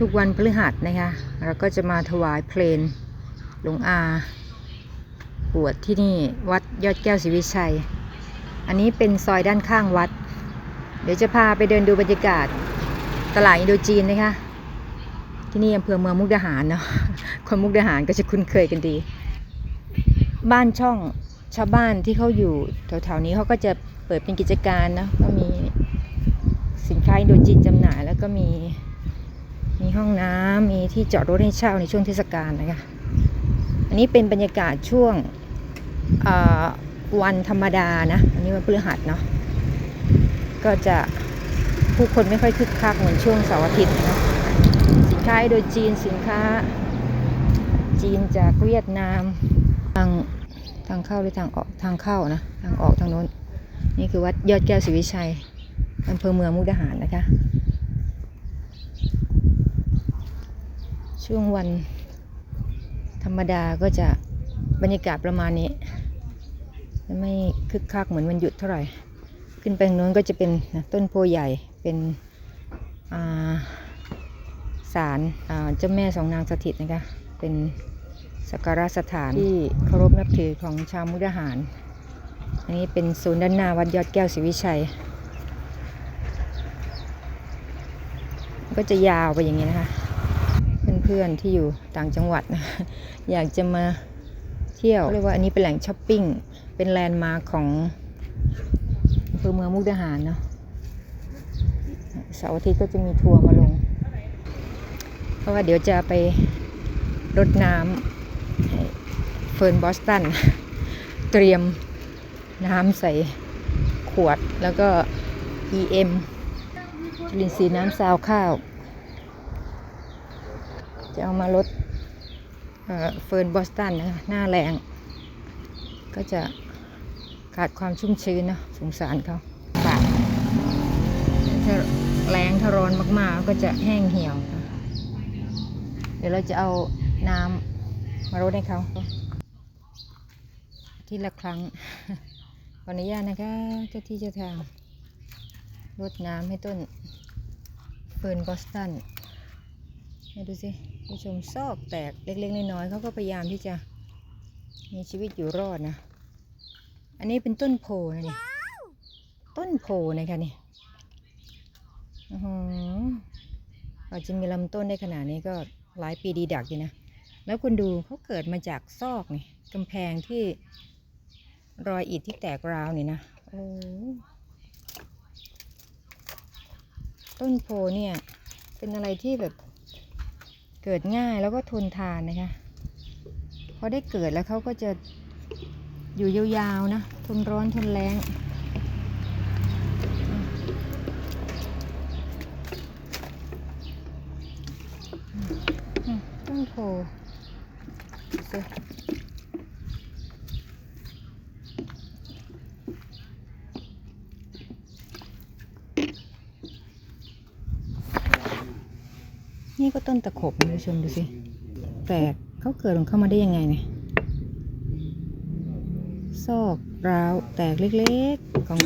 ทุกวันพฤหัสนะคะเราก็จะมาถวายเพลงหลวงอาบวชที่นี่วัดยอดแก้วศรีวิชัย อันนี้เป็นซอยด้านข้างวัด เดี๋ยวจะพาไปเดินดูบรรยากาศตลาดอินโดจีนนะคะ ที่นี่อำเภอเมืองมุกดาหารเนาะคนมุกดาหารก็จะคุ้นเคยกันดี บ้านช่องชาวบ้านที่เขาอยู่แถวๆนี้เขาก็จะเปิดเป็นกิจการนะก็มีสินค้าอินโดจีนจำหน่ายแล้วก็มี มีห้องน้ำมีที่จอดรถให้เช่าในช่วงเทศกาลนะคะ อันนี้เป็นบรรยากาศช่วงวันธรรมดานะ อันนี้วันพฤหัสเนาะ ก็จะผู้คนไม่ค่อยคึกคักเหมือนช่วงเสาร์อาทิตย์นะสินค้าโดยจีนสินค้า จีนจากเวียดนามทางทางเข้าหรือทางออกทางเข้านะทางออกทางโน้น นี่คือวัดยอดแก้วศรีวิชัยอำเภอเมืองมุกดาหารนะคะ ช่วงวันธรรมดาก็จะบรรยากาศประมาณนี้จะไม่คึกคักเหมือนวันหยุดเท่าไหร่ ขึ้นไปทางโน้นก็จะเป็นต้นโพใหญ่เป็นาศาลเจ้าแม่สองนางสถิตนะคะเป็นสักการะสถานที่เคารพนับถือของชาวมุกดาหาร อันนี้เป็นศูนย์ด้านหน้าวัดยอดแก้วศรีวิชัย ก็จะยาวไปอย่างนี้นะคะ เพื่อนที่อยู่ต่างจังหวัดนะอยากจะมาเที่ยวเรียกว่าอันนี้เป็นแหล่งช้อปปิ้ง เป็นแลนด์มาร์คของอำเภอเมืองมุกดาหารเนาะเสาร์อาทิตย์ก็จะมีทัวร์มาลง เพราะว่าเดี๋ยวจะไปรดน้ำเฟิร์นบอสตัน เตรียมน้ำใส่ขวดแล้วก็ EM จุลินทรีย์น้ำซาวข้าว จะเอามาลดเเฟิร์นบอสตันนะคะหน้าแรง ก็จะขาดความชุ่มชื้นนะสงสารเขาปากถ้าแรงถ้าร้อนมากๆ ก็จะแห้งเหี่ยวนะเดี๋ยวเราจะเอาน้ำมารดให้เขาอาที่ละครั้งขออนุญาตนะคะเจ้าที่เจ้าทางรดน้ำให้ต้นเฟิร์นบอสตัน ให้ดูสิผู้ชมซอกแตกเล็กๆน้อยๆเขาก็พยายามที่จะมีชีวิตอยู่รอดนะ อันนี้เป็นต้นโพนะนี่ต้นโพนะคะนี่อืออาจจะมีลำต้นได้ขนาดนี้ก็หลายปีดีดักอยู่นะ แล้วคุณดูเขาเกิดมาจากซอกนี่กำแพงที่รอยอิฐที่แตกราวนี่นะ โอ้ ต้นโพเนี่ย เป็นอะไรที่แบบ เกิดง่ายแล้วก็ทนทานนะคะพอได้เกิดแล้วเขาก็จะอยู่ยาวๆนะ ทนร้อนทนแรงอืมต้นโพ นี่ก็ต้นตะขบนะคุณผู้ชมดูสิแตกเขาเกิดของเข้ามาได้ยังไงเนี่ย ซอกร้าวแตกเล็กๆของ